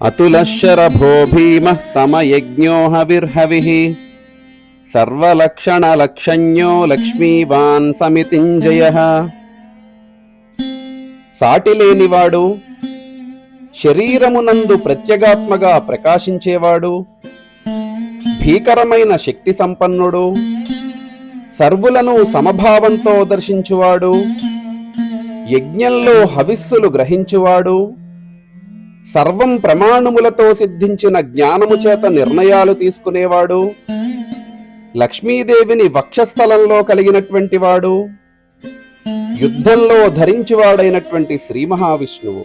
అతులశరభో భీమ సమయజ్ఞో హవిర్హవిః సర్వలక్షణలక్షణ్యో లక్ష్మీవాన్ సమితింజయ సాటిలేనివాడు శరీరమునందు ప్రత్యేగాత్మగా ప్రకాశించేవాడు భీకరమైన శక్తి సంపన్నుడు సర్వులను సమభావంతో దర్శించువాడు యజ్ఞంలో హవిస్సులు గ్రహించువాడు సర్వం ప్రమాణములతో సిద్ధించిన జ్ఞానము చేత నిర్ణయాలు తీసుకునేవాడు లక్ష్మీదేవిని వక్షస్థలంలో కలిగినటువంటి వాడు యుద్ధంలో ధరించువాడైనటువంటి శ్రీ మహావిష్ణువు.